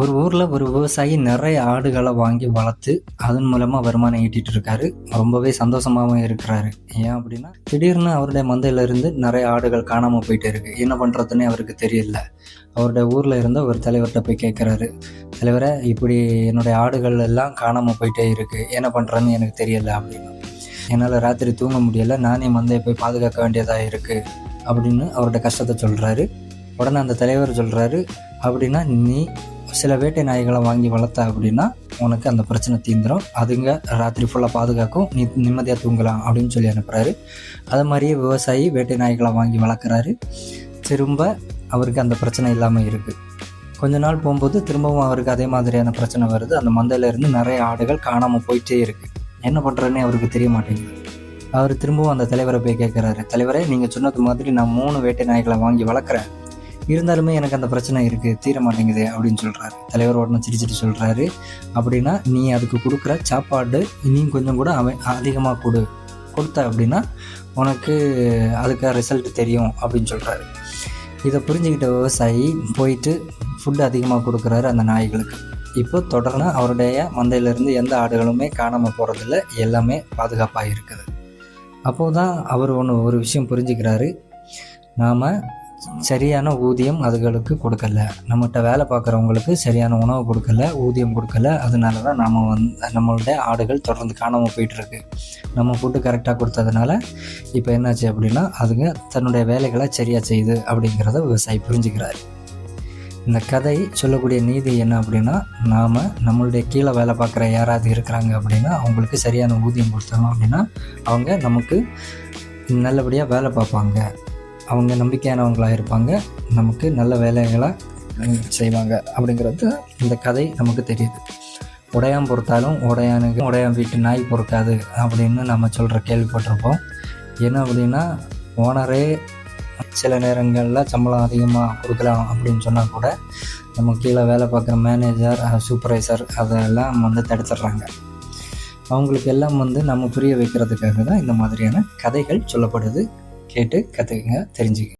ஒரு ஊரில் ஒரு விவசாயி நிறைய ஆடுகளை வாங்கி வளர்த்து அதன் மூலமாக வருமானம் ஈட்டிட்டு இருக்காரு. ரொம்பவே சந்தோஷமாகவும் இருக்கிறாரு. ஏன் அப்படின்னா திடீர்னு அவருடைய மந்தையிலிருந்து நிறைய ஆடுகள் காணாமல் போயிட்டு இருக்கு. என்ன பண்ணுறதுன்னே அவருக்கு தெரியல. அவருடைய ஊரில் இருந்த ஒரு தலைவர்கிட்ட போய் கேட்குறாரு தலைவரை இப்படி என்னுடைய ஆடுகள் எல்லாம் காணாமல் போயிட்டே இருக்கு. என்ன பண்ணுறேன்னு எனக்கு தெரியல அப்படின்னு. என்னால் ராத்திரி தூங்க முடியலை. நானே மந்தையை போய் பாதுகாக்க வேண்டியதாக இருக்குது அப்படின்னு அவருடைய கஷ்டத்தை சொல்கிறாரு உடனே அந்த தலைவர் சொல்கிறாரு அப்படின்னா நீ சில வேட்டை நாய்களை வாங்கி வளர்த்த அப்படின்னா உனக்கு அந்த பிரச்சனை தீந்துடும் அதுங்க ராத்திரி ஃபுல்லாக பாதுகாக்கும். நீ நிம்மதியாக தூங்கலாம் அப்படின்னு சொல்லி அனுப்புகிறாரு அது மாதிரியே விவசாயி வேட்டை நாய்களை வாங்கி வளர்க்குறாரு. திரும்ப அவருக்கு அந்த பிரச்சனை இல்லாமல் இருக்குது கொஞ்ச நாள் போகும்போது திரும்பவும் அவருக்கு அதே மாதிரியான பிரச்சனை வருது. அந்த மந்தையிலேருந்து நிறைய ஆடுகள் காணாமல் போயிட்டே இருக்குது என்ன பண்ணுறதுன்னே அவருக்கு தெரிய மாட்டேங்குது. அவர் திரும்பவும் அந்த தலைவரை போய் கேட்குறாரு தலைவரே நீங்கள் சொன்னது மாதிரி நான் மூணு வேட்டை நாய்களை வாங்கி வளர்க்குறேன். இருந்தாலுமே எனக்கு அந்த பிரச்சனை இருக்குது தீர மாட்டேங்குது அப்படின்னு சொல்கிறாரு தலைவர் உடனே சிரிச்சிட்டு சொல்கிறாரு அப்படின்னா நீ அதுக்கு கொடுக்குற சாப்பாடு இனியும் கொஞ்சம் கூட அவன் அதிகமாக கொடு. கொடுத்த அப்படின்னா உனக்கு அதுக்கு ரிசல்ட் தெரியும் அப்படின்னு சொல்கிறாரு இதை புரிஞ்சுக்கிட்ட விவசாயி போயிட்டு ஃபுட்டு அதிகமாக கொடுக்குறாரு அந்த நாய்களுக்கு. இப்போ தொடர்ந்து அவருடைய மந்தையிலிருந்து எந்த ஆடுகளுமே காணாமல் போகிறதில்ல எல்லாமே பாதுகாப்பாக இருக்குது. அப்போது தான் அவர் ஒன்று ஒரு விஷயம் புரிஞ்சுக்கிறாரு. நாம் சரியான ஊதியம் அதுகளுக்கு கொடுக்கல. நம்மகிட்ட வேலை பார்க்குறவங்களுக்கு சரியான உணவு கொடுக்கல ஊதியம் கொடுக்கல. அதனால தான் நாம் வந்து நம்மளுடைய ஆடுகள் தொடர்ந்து காணாமல் போயிட்டுருக்கு. நம்ம ஃபுட்டு கரெக்டாக கொடுத்ததுனால இப்போ என்னாச்சு அப்படின்னா அதுங்க தன்னுடைய வேலைகளை சரியாக செய்யுது அப்படிங்கிறத விவசாயி புரிஞ்சுக்கிறாரு. இந்த கதை சொல்லக்கூடிய நீதி என்ன அப்படின்னா நாம் நம்மளுடைய கீழே வேலை பார்க்குற யாராவது இருக்கிறாங்க அப்படின்னா அவங்களுக்கு சரியான ஊதியம் கொடுத்தோம் அப்படின்னா அவங்க நமக்கு நல்லபடியாக வேலை பார்ப்பாங்க. அவங்க நம்பிக்கையானவங்களாக இருப்பாங்க. நமக்கு நல்ல வேலைகளை செய்வாங்க அப்படிங்கிறது இந்த கதை நமக்கு தெரியுது. உடையான் பொறுத்தாலும் உடையானுக்கு உடையான் வீட்டு நாய் பொறுக்காது அப்படின்னு நம்ம சொல்கிற கேள்விப்பட்டிருப்போம். என்ன அப்படின்னா ஓனரே சில நேரங்களில் சம்பளம் அதிகமாக கொடுக்கலாம் அப்படின்னு சொன்னால் கூட நம்ம கீழே வேலை பார்க்குற மேனேஜர் சூப்பர்வைசர் அதெல்லாம் வந்து தடுத்துடுறாங்க. அவங்களுக்கு எல்லாம் வந்து நம்ம புரிய வைக்கிறதுக்காக தான் இந்த மாதிரியான கதைகள் சொல்லப்படுது. கேட்டு கற்றுக்குங்க தெரிஞ்சுக்க